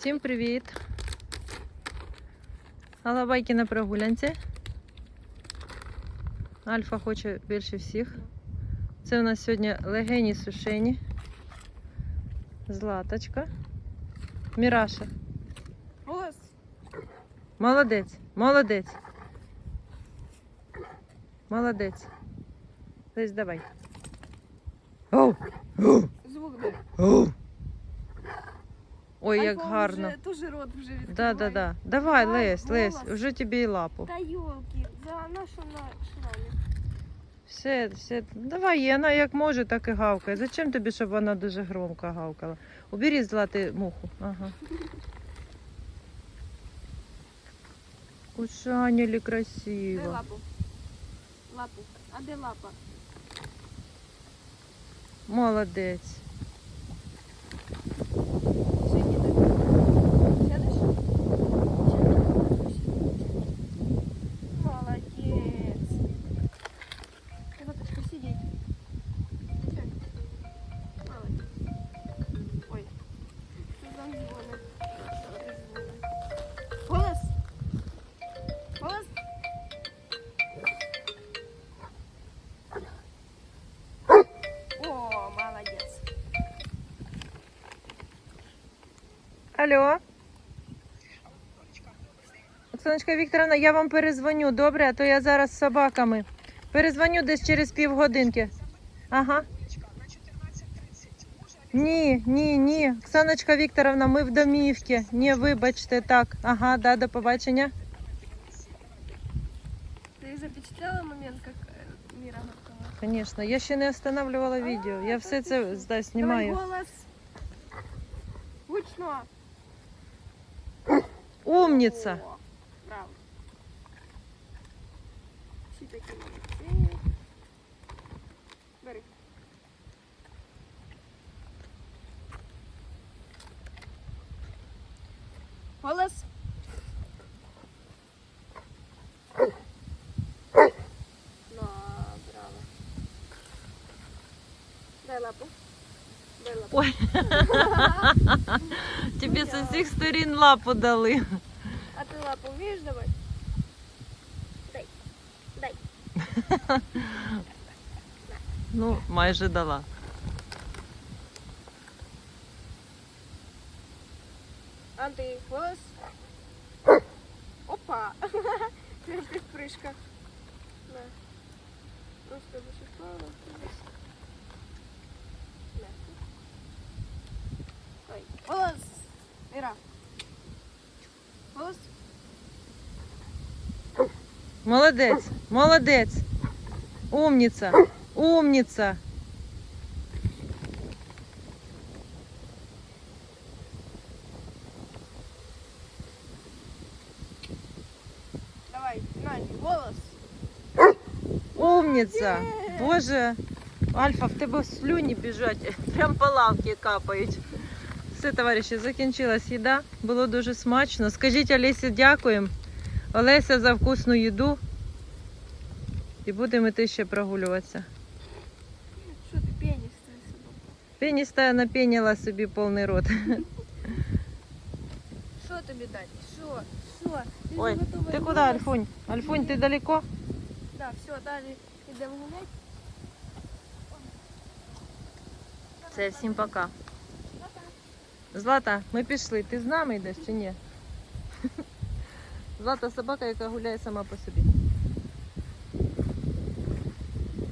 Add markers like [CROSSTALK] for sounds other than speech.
Всім привіт! Алабайки на прогулянці. Альфа хоче більше всіх. Це у нас сьогодні легені сушені. Златочка. Міраша. Молодець, молодець. Молодець. Десь давай. Оу! Звук де. Ой, як гарно. Вже, дуже рот вже відкриває. Да, да, да. Давай, Давай, Лесь, Лесь, голос. вже тобі і лапу. Та йолки, за нашу на шрамі. Все, все. Давай, і вона як може, так і гавкає. Зачем тобі, щоб вона дуже громко гавкала? Убери злати муху. Ага. Дай красиво. лапу. Лапу. А де лапа? Молодець. Алло. Оксаночка Вікторовна, я вам перезвоню, добре? А то я зараз з собаками. Перезвоню десь через півгодинки. Ага. Ні, ні, ні. Оксаночка Вікторовна, ми в домівці. Ні, вибачте, так. Ага, да, до побачення. Ты запечатлела момент, как э, Мира готова? Звісно, я ще не встановлювала відео. Я все це да, знімаю. Давай голос. Гучно. Умніця. О, Браво. Всі такі молодці. Бери. Голос. На, браво. Дай лапу. Дай лапу. Ой. [LAUGHS] Тобі з усіх сторін лапу дали. А ты лапу умеешь давать? Дай. Дай. Ну, майже дала. А ты голос? Опа! [LAUGHS] Прям как прыжка. Да. Ну, чтобы шипало. Ой. Голос! Ира. Голос? Молодець, молодець. Умніця, умніця. Давай, Надь, голос. Умніця. Боже, Альфа, в тебе слюні біжать, прям по лавці капають. Все, товариші, закінчилась їда. Було дуже смачно. Скажіть Олесі дякуємо. Олеся за вкусну їду. І будемо йти ще прогулюватися. Что ты пенистая собака? Пеніста напеняла собі повний рот. Что тебе дать? Что? Что? Ой, ти куди, Альфунь? Альфунь, ти далеко? Да, все, далі йдемо гуляти. Це всім пока. Злата, ми пішли. Ти з нами йдеш чи ні? [LAUGHS] Злата собака, яка гуляє сама по собі.